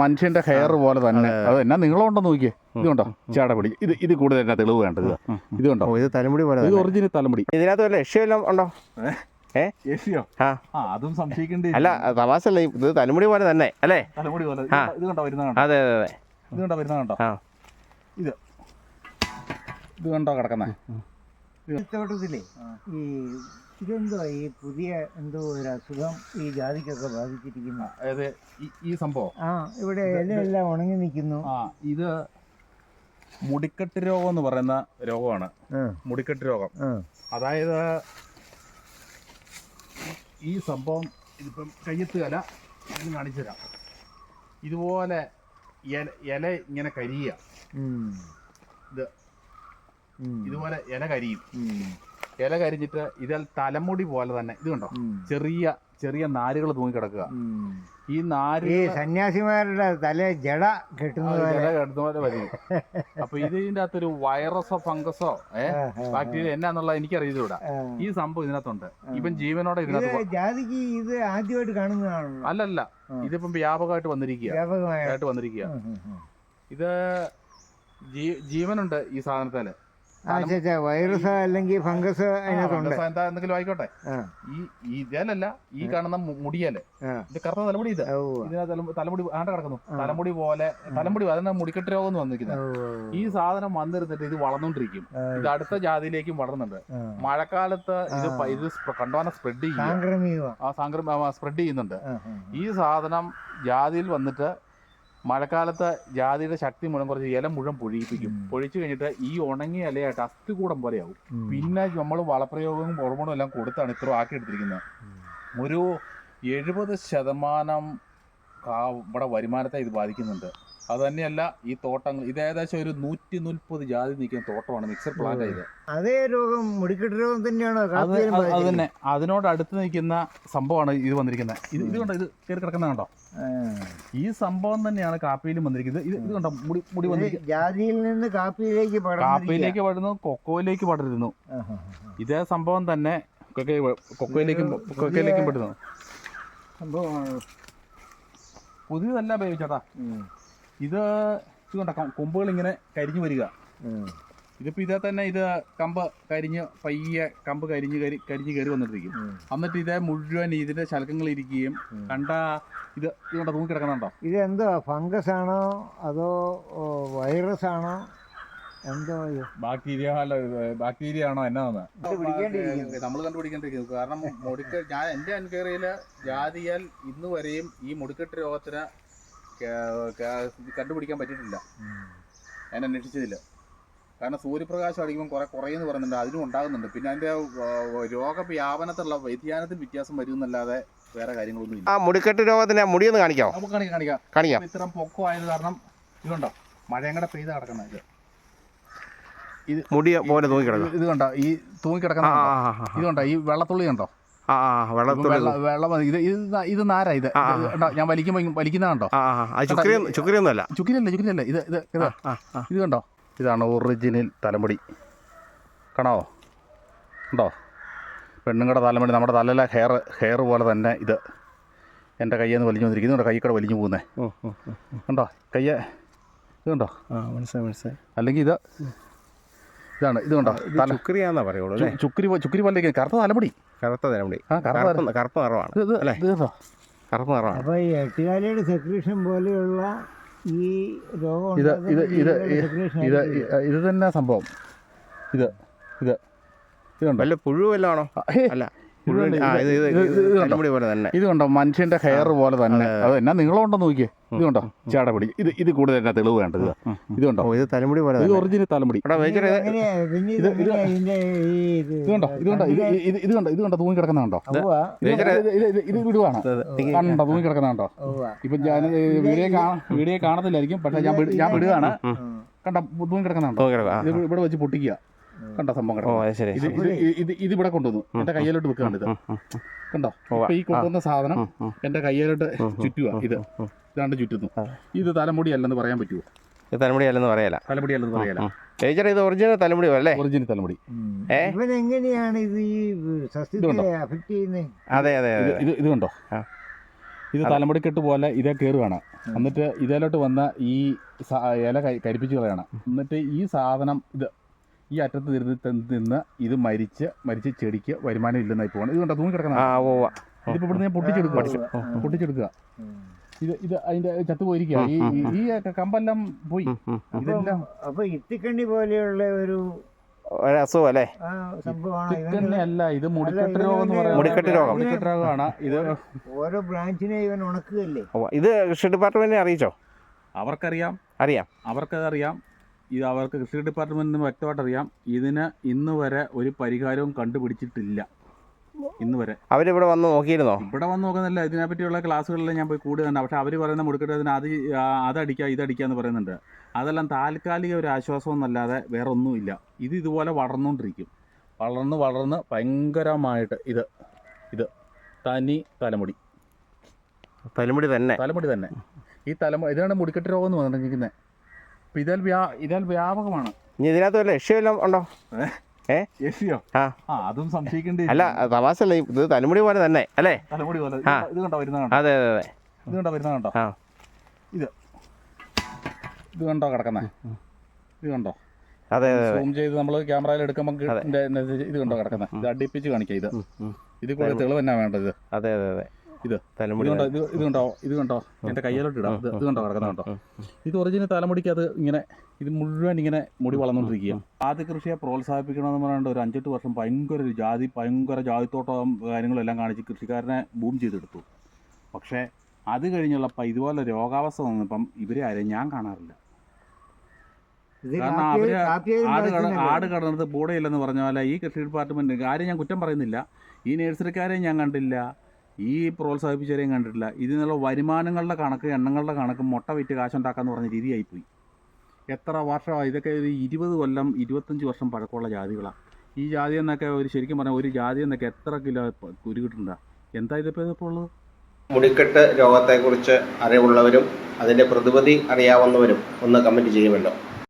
മനുഷ്യന്റെ ഹെയർ പോലെ തന്നെ. അത്. എന്നാ നീളമുണ്ടോ നോക്കിയേ? ഇതുണ്ടോ? കണ്ടോ ചാടപിടി ഇത് ഇത് കൂടുതൽ എന്നാ തെളിവ് വേണ്ടത്? ഇതുണ്ടോ? ഇത് തലമുടി പോലെ ഇത്. ഒറിജിനൽ തലമുടി. ഇതിനകത്ത് വല്ല ലക്ഷ്യമെല്ലാം ഉണ്ടോ? അതും സംശയിക്കേണ്ടി അല്ല തമാശല്ല ഇത് തലമുടി പോലെ തന്നെ അല്ലേ? തലമുടി പോലെ. ആ. ഇത് കണ്ടോ വരുന്ന കണ്ടോ? അതെ അതെ അതെ. ഇത് കണ്ടോ വരുന്ന കണ്ടോ? ഇത്. ഇത് കണ്ടോ കിടക്കുന്നേ? ഈ ഇതെന്തോ ഈ പുതിയ എന്തോ ഒരു അസുഖം ഈ ജാതിക്കൊക്കെ ബാധിച്ചിരിക്കുന്നു. അതായത് ഈ ഈ സംഭവം. ആ ഇവിടെ ഇലയെല്ലാം ഉണങ്ങി നിൽക്കുന്നു. ആ ഇത് മുടിക്കെട്ട് രോഗം എന്ന് പറയുന്ന രോഗമാണ്. മുടിക്കെട്ട് രോഗം. അതായത് ഈ സംഭവം ഇതിപ്പം കയ്യത്ത് കല ഞാൻ കാണിച്ചു തരാം. ഇതുപോലെ ഇല ഇല ഇങ്ങനെ കരിയ ഇത് ഇതുപോലെ ഇല കരിയും. ഇല കരിഞ്ഞിട്ട് ഇതിൽ തലമുടി പോലെ തന്നെ ഇത് കണ്ടോ? ചെറിയ ചെറിയ നാരുകൾ തൂങ്ങി കിടക്കുക. ഈ നാര് ഈ സന്യാസിമാരുടെ തല ജട കെട്ടുന്നത് ഇല കെട്ടുന്ന പോലെ വരും. അപ്പൊ ഇതിന്റെ അകത്തൊരു വൈറസോ ഫംഗസോ ഏഹ് ബാക്ടീരിയ എന്നാന്നുള്ളത് എനിക്കറിയില്ല ആ. ഈ സംഭവം ഇതിനകത്തുണ്ട്. ഇപ്പം ജീവനോടെ ഇതിനകത്ത് ജാതിക്ക് ഇത് ആദ്യമായിട്ട് കാണുന്നതാണ് അല്ലല്ല. ഇതിപ്പം വ്യാപകമായിട്ട് വന്നിരിക്കുക. വ്യാപകമായിട്ട്. വന്നിരിക്കുക. ഇത് ജീവനുണ്ട് ഈ സാധനത്തിൽ. വൈറസ് അല്ലെങ്കിൽ ഫംഗസ് അതിനകത്തുണ്ട്. ഫംഗസ് എന്താ എന്തെങ്കിലും ആയിക്കോട്ടെ. ഈ ഇതേലല്ല ഇതല്ല ഈ കാണുന്ന മുടിയല്ലേ ഇത് കറുത്ത തലമുടി ഇത്. ഇതിനകത്ത് തലമുടി ആണ്ട കിടക്കുന്നു. തലമുടി പോലെ തലമുടി അതെന്നാ മുടിക്കെട്ട് രോഗം എന്ന് വന്നിരിക്കുന്നത് ഈ സാധനം വന്നിരുന്നിട്ട് ഇത് വളർന്നുകൊണ്ടിരിക്കും ഇത് അടുത്ത ജാതിയിലേക്കും വളർന്നുണ്ട്. മഴക്കാലത്ത് ഇത് ഇത് കണ്ടോനെ സ്പ്രെഡ് ചെയ്യും ആ സംക്രമ സ്പ്രെഡ് ചെയ്യുന്നുണ്ട്. ഈ സാധനം ജാതിയിൽ വന്നിട്ട് മഴക്കാലത്ത് ജാതിയുടെ ശക്തി മൂലം കുറച്ച് ഇല മുഴുവൻ പൊഴിയിപ്പിക്കും. പൊഴിച്ചു കഴിഞ്ഞിട്ട് ഈ ഉണങ്ങിയ ഇലയായിട്ട് അസ്ഥികൂടം പോലെയാവും. പിന്നെ നമ്മൾ വളപ്രയോഗവും ഹോർമോണും എല്ലാം കൊടുത്താണ് ഇത്ര ആക്കി എടുത്തിരിക്കുന്നത് ഒരു എഴുപത് ശതമാനം ഇവിടെ വരുമാനത്തെ ഇത് ബാധിക്കുന്നുണ്ട്. അത് തന്നെയല്ല ഈ തോട്ടങ്ങൾ ഇത് ഏകദേശം ഒരു നൂറ്റി മുപ്പത് ജാതി നിൽക്കുന്ന തോട്ടമാണ് മിക്സർ പ്ലാന്റ് ഇത് അതേ രോഗം മുടിക്കെട്ട് രോഗം തന്നെയാണോ? അത്? തന്നെ അതിനോട് അടുത്ത് നിൽക്കുന്ന സംഭവമാണ് ഇത് വന്നിരിക്കുന്നത്. ഇത് ഇത് കണ്ടോ? ഇത് കയറി കിടക്കുന്ന കണ്ടോ? ഈ സംഭവം തന്നെയാണ് കാപ്പിയിലും വന്നിരിക്കുന്നത്. ഇത് ഇത് കണ്ടോ? മുടി മുടി വന്നിരിക്കുന്നത് ജാതിയിൽ നിന്ന് കാപ്പിയിലേക്ക്. കാപ്പിയിലേക്ക് പടരുന്നു കൊക്കോയിലേക്ക് പടരുന്നു. ഇതേ സംഭവം തന്നെ കൊക്കോ കൊക്കോയിലേക്കും കൊക്കോയിലേക്കും പെടുന്നു. സംഭവമാണ്. പുതിയതല്ല ബേബി ചേട്ടാ ഉം, ഇത് ഇത് കണ്ട കൊമ്പുകൾ ഇങ്ങനെ കരിഞ്ഞു വരിക. ഇതിപ്പോ ഇതേ തന്നെ ഇത് കമ്പ് കരിഞ്ഞ് പയ്യെ കമ്പ് കരിഞ്ഞ് കരി കരിഞ്ഞ് കയറി വന്നിട്ടിരിക്കും. എന്നിട്ട് ഇതേ മുഴുവൻ ഇതിന്റെ ശലക്കങ്ങൾ ഇരിക്കുകയും. കണ്ട ഇത് ഇതുകൊണ്ട് കണ്ട തൂങ്ങി കിടക്കുന്നുണ്ടോ? ഇത് എന്തോ ഫംഗസ് ആണോ അതോ വൈറസ് ആണോ? എന്തോ ബാക്ടീരിയ അല്ല ബാക്ടീരിയ ആണോ എന്നാന്ന്? നമ്മൾ കണ്ടുപിടിക്കേണ്ടിരിക്കുന്നു കാരണം മുടിക്ക ഞാൻ എന്റെ എൻക്വയറിയിൽ ജാതിയാൽ ഇന്ന് വരെയും ഈ മുടിക്കെട്ട് രോഗത്തിന് കണ്ടുപിടിക്കാൻ പറ്റിയിട്ടില്ല. ഞാൻ അന്വേഷിച്ചതില്ല കാരണം സൂര്യപ്രകാശം അടിക്കുമ്പോൾ കുറെ കുറയെന്ന് പറയുന്നുണ്ട്. അതിനും ഉണ്ടാകുന്നുണ്ട്. പിന്നെ അതിന്റെ രോഗവ്യാപനത്തിലുള്ള വ്യതിയാനത്തിൽ വ്യത്യാസം വരുമെന്നല്ലാതെ വേറെ കാര്യങ്ങളൊന്നും ഇല്ല. ആ മുടിക്കെട്ട് രോഗത്തിന് മുടി ഒന്ന് കാണിക്കാം നമുക്ക് കാണിക്കാം കാണിക്കാം. ഇത്രയും പൊക്കമായത് കാരണം ഇതുണ്ടോ മഴയും കൂടെ പെയ്ത് കിടക്കുന്ന ഇത്. മുടി പോലെ തൂങ്ങി കിടക്കും ഇത് കണ്ടോ? ഈ തൂങ്ങി കിടക്കുന്ന ഇത് കണ്ടോ? ഈ വെള്ളത്തുള്ളി കണ്ടോ? വെള്ള ഇത് ഇത് ഇത് നാരാ ഇത്? ഞാൻ വലിക്കുമ്പോ വലിക്കുന്ന കണ്ടോ? ആ ചുക്രിയല്ല ചുക്കിലല്ലേ ഇത് ഇത് ഇത് ആ ആ ഇത് കണ്ടോ? ഇതാണ് ഒറിജിനൽ തലമുടി. കാണാവോ ഉണ്ടോ പെണ്ണുങ്ങളുടെ തലമുടി നമ്മുടെ തലയിലെ ഹെയർ ഹെയർ പോലെ തന്നെ ഇത്. എന്റെ കയ്യിൽ നിന്ന് വലിഞ്ഞു വന്നിരിക്കുന്നു. കൈ കൂടെ വലിഞ്ഞു പോകുന്നേ. ഉണ്ടോ കയ്യേ ഉം. കണ്ടോ? കയ്യ ഇത് കണ്ടോ? ആ മനസ്സിലായി മനസ്സിലായി. അല്ലെങ്കിൽ ഇത് ഇതാണ് ഇത് കണ്ടോ? ചുക്രിയാന്നാ പറയുള്ളൂ ചുക്രി ചുക്രി ചുക്കിരി പോ- ചുക്കിരി പോലെ ഇരിക്കുന്നു. കറുത്ത തലമുടി. കറുത്ത തലമുടി. ആ കറുത്ത കറുത്ത നിറമാണ് കറുപ്പ് നിറമാണ് അപ്പൊ ഈ എട്ടുകാലിയുടെ സെക്രീഷൻ പോലെയുള്ള ഈ രോഗം ഇത് ഇത് ഇത് ഇത് ഇത് തന്നെ സംഭവം. ഇത് ഇത്. ഇതുണ്ട് കണ്ടോ? വല്ല പുഴു വല്ലതും ആണോ ആ, ഹേ, അല്ല. ഇത് പുഴു കണ്ടോ? ആ ഇത് ഇത് ഇത് ഇത് കണ്ടോ? തലമുടി പോലെ തന്നെ. ഇത് കണ്ടോ? മനുഷ്യന്റെ ഹെയർ പോലെ തന്നെ. അത്. എന്നാ നിങ്ങളോണ്ടോ നോക്കിയേ? ഇത് കണ്ടോ? ചാടപിടി ഇത് ഇത് കൂടുതൽ എന്നാ തെളിവ് വേണ്ടത്? ഇത്. ഇത് കണ്ടോ? ഓ ഇത് തലമുടി പോലെ ഇത് ഒറിജിനൽ തലമുടി. എടാ വേച്ചറെ ഇത് ഇത് കണ്ടോ? ഇത് കണ്ടോ? ഇത് ഇത് ഇത് കണ്ടോ? ഇത് കണ്ടോ? തൂങ്ങി കിടക്കുന്ന കണ്ടോ? ഉവ്വ, ഇത് വിടുവാണ്. കണ്ടോ തൂങ്ങി കിടക്കുന്ന കണ്ടോ? ഉവ്വ. ഇപ്പൊ ഞാൻ വീഡിയോ കാണാ വീഡിയോ കാണത്തില്ലായിരിക്കും. പക്ഷെ ഞാൻ ഞാൻ വിടുകയാണ്. കണ്ടോ? തൂങ്ങി കിടക്കുന്ന കണ്ടോ? തൂങ്ങി കിടക്കും. ആ, ഇത് ഇവിടെ വെച്ച് പൊട്ടിക്കുക. കണ്ടോ സംഭവം ഓ ശരി ഇത് ഇത് ഇത് ഇവിടെ കൊണ്ടുവന്നു. എന്റെ കയ്യിലോട്ട് വെക്കുകയാണ് ഇത്. കണ്ടോ? അപ്പൊ ഇപ്പൊ ഈ കൊണ്ടുവന്ന സാധനം. എന്റെ കയ്യിലോട്ട് ചുറ്റുക ഇത്. രണ്ട് ഇതാണ്ട് ചുറ്റുന്നു ഇത് തലമുടി അല്ലെന്ന് പറയാൻ പറ്റുമോ ഇത് തലമുടി അല്ലെന്ന് പറയാല. തലമുടി അല്ലെന്ന് പറയാല. ടീച്ചർ ഇത് ഒറിജിനൽ തലമുടി പോലെ അല്ലേ? ഒറിജിനൽ തലമുടി. ഇവൻ എങ്ങനെയാണ് ഇത് ഈ സസ്യത്തെ ഇതുണ്ടോ? അഫക്ട് ചെയ്യുന്നത് അതെ അതെ ഇത് ഇത് കണ്ടോ? ഇത് തലമുടി കെട്ട് പോലെ ഇതേ കയറുകയാണ് എന്നിട്ട് ഇതിലോട്ട് വന്ന ഈ ഇല കരിപ്പിച്ച് കളയാണ്. എന്നിട്ട് ഈ സാധനം ഇത് ഈ അറ്റത്ത് നിന്ന് തി- നിന്ന് ഇത് മരിച്ച് മരിച്ച് ചെടിക്ക് വരുമാനം ഇല്ലെന്നായി പോകണം ഇത് കണ്ടോ? തൂങ്ങി കിടക്കണം. ഇതിപ്പോ ഇവിടുന്ന് ഞാൻ പൊട്ടിച്ചെടുക്കുക പൊട്ടിച്ചെടുക്കുക ഇത് ഇത് അതിന്റെ ചത്തുപോയിരിക്കുക ഈ ഈ- കമ്പെല്ലാം പോയി. ഇതെല്ലാം അപ്പൊ ഇത്തിക്കണ്ണി പോലെയുള്ള ഒരു ഒരു അസുഖം അല്ലേ? അല്ല ഇത് മുടിക്കെട്ട് രോഗം എന്ന് പറയുന്നത് മുടിക്കെട്ട് രോഗം. മുടിക്കെട്ട് രോഗമാണ്. ഇത് ഓരോ ബ്രാഞ്ചിനെ ഇവൻ ഉണക്കുകയല്ലേ? ഇത് കൃഷി ഡിപ്പാർട്ട്മെന്റിനെ അറിയിച്ചോ? അവർക്കറിയാം. അറിയാം. അവർക്കതറിയാം. ഇത് അവർക്ക് കൃഷി ഡിപ്പാർട്ട്മെന്റിൽ നിന്ന് വ്യക്തമായിട്ട് അറിയാം ഇതിന് ഇന്ന് വരെ ഒരു പരിഹാരവും കണ്ടുപിടിച്ചിട്ടില്ല. ഇന്ന് വരെ. അവരിവിടെ വന്ന് നോക്കിയിരുന്നോ? ഇവിടെ വന്ന് നോക്കുന്നില്ല ഇതിനെപ്പറ്റിയുള്ള ക്ലാസ്സുകളിൽ ഞാൻ പോയി കൂടുകയുണ്ട് പക്ഷെ അവർ പറയുന്ന മുടുക്കെട്ടതിന് അത് അതടിക്കുക ഇതടിക്കുക എന്ന് പറയുന്നുണ്ട്. അതെല്ലാം താൽക്കാലിക ഒരു ആശ്വാസം എന്നല്ലാതെ വേറെ ഒന്നുമില്ല ഇത് ഇതുപോലെ വളർന്നുകൊണ്ടിരിക്കും വളർന്ന് വളർന്ന് ഭയങ്കരമായിട്ട് ഇത് ഇത് തനി തലമുടി. തലമുടി തന്നെ. തലമുടി തന്നെ. ഈ തലമുടി ഇതാണ് മുടിക്കെട്ട് രോഗം എന്ന് പറഞ്ഞിരിക്കുന്നത്. അപ്പം ഇതാൽ വ്യാ ഇതാൽ വ്യാപകമാണ്. ഇനി ഇതിനകത്ത് വല്ല ലക്ഷ്യമെല്ലാം ഉണ്ടോ? യശിയോ ആ. ആ അതും സംശയിക്കേണ്ടി അല്ല തമാശ അല്ല ഇത് തലമുടി പോലെ തന്നെ അല്ലേ? തലമുടി പോലെ. ആ. ഇത് കണ്ടോ വരുന്ന കണ്ടോ? അതെ അതെ അതെ. ഇത് കണ്ടോ വരുന്ന കണ്ടോ? ആ. ഇത്. ഇത് കണ്ടോ കിടക്കുന്നേ? ഇത് കണ്ടോ? അതെ അതെ അതെ. സൂം ചെയ്ത് നമ്മൾ ക്യാമറയിൽ എടുക്കുമ്പോൾ. ഇത് കണ്ടോ കിടക്കുന്നത് ഇത് അടുപ്പിച്ച് കാണിക്കാം ഇത്. ഉം, കൂടെ തെളിവ് തന്നെ വേണ്ടത്. അതെ അതെ അതെ. ഇത്. ഇത് തലമുടി കണ്ടോ ഇത് ഇത് കണ്ടോ ഇത് കണ്ടോ എന്റെ കയ്യിലോട്ട് ഇടാം. ഇത് കണ്ടോ? കിടക്കുന്ന കണ്ടോ ഇത് ഒറിജിനൽ തലമുടിക്ക് അത് ഇങ്ങനെ ഇത് മുഴുവൻ ഇങ്ങനെ മുടി വളർന്നുകൊണ്ടിരിക്കുക ആദ്യ കൃഷിയെ പ്രോത്സാഹിപ്പിക്കണമെന്ന് പറയുന്നത് ഒരു അഞ്ചെട്ട് വർഷം ഭയങ്കര ഒരു ജാതി ഭയങ്കര ജാതിത്തോട്ടം കാര്യങ്ങളെല്ലാം കാണിച്ച് കൃഷിക്കാരനെ ബൂം ചെയ്തെടുത്തു. പക്ഷേ അത് കഴിഞ്ഞുള്ളപ്പോൾ ഇതുപോലെ രോഗാവസ്ഥ വന്നപ്പം ഇവരെ ആരെയും ഞാൻ കാണാറില്ല. കാരണം അവർ ആട് കട? ആട് കടന്നത് ബോഡയില്ലെന്ന് പറഞ്ഞ പോലെ ഈ കൃഷി ഡിപ്പാർട്ട്മെന്റ് ആരും ഞാൻ കുറ്റം പറയുന്നില്ല. ഈ നഴ്സറിക്കാരെയും ഞാൻ കണ്ടില്ല. ഈ പ്രോത്സാഹിപ്പിച്ചവരെയും കണ്ടിട്ടില്ല. ഇതിൽ നിന്നുള്ള വരുമാനങ്ങളുടെ കണക്ക് എണ്ണങ്ങളുടെ കണക്ക് മുട്ട വിറ്റ് കാശുണ്ടാക്കാന്ന് പറഞ്ഞ രീതിയായിപ്പോയി. എത്ര വർഷമായി? ഇതൊക്കെ ഒരു ഇരുപത് കൊല്ലം ഇരുപത്തഞ്ച് വർഷം പഴക്കമുള്ള ജാതികളാണ് ഈ ജാതി എന്നൊക്കെ ഒരു ശരിക്കും പറഞ്ഞാൽ ഒരു ജാതി എന്നൊക്കെ എത്ര കിലോ പ- കുരു കിട്ടുന്നുണ്ടാ എന്താ ഇതിപ്പോൾ ഇതിപ്പോൾ ഉള്ളത്? മുടിക്കെട്ട് രോഗത്തെക്കുറിച്ച് അറിവുള്ളവരും അതിന്റെ പ്രതിവിധി അറിയാവുന്നവരും ഒന്ന് കമന്റ് ചെയ്യുമല്ലോ.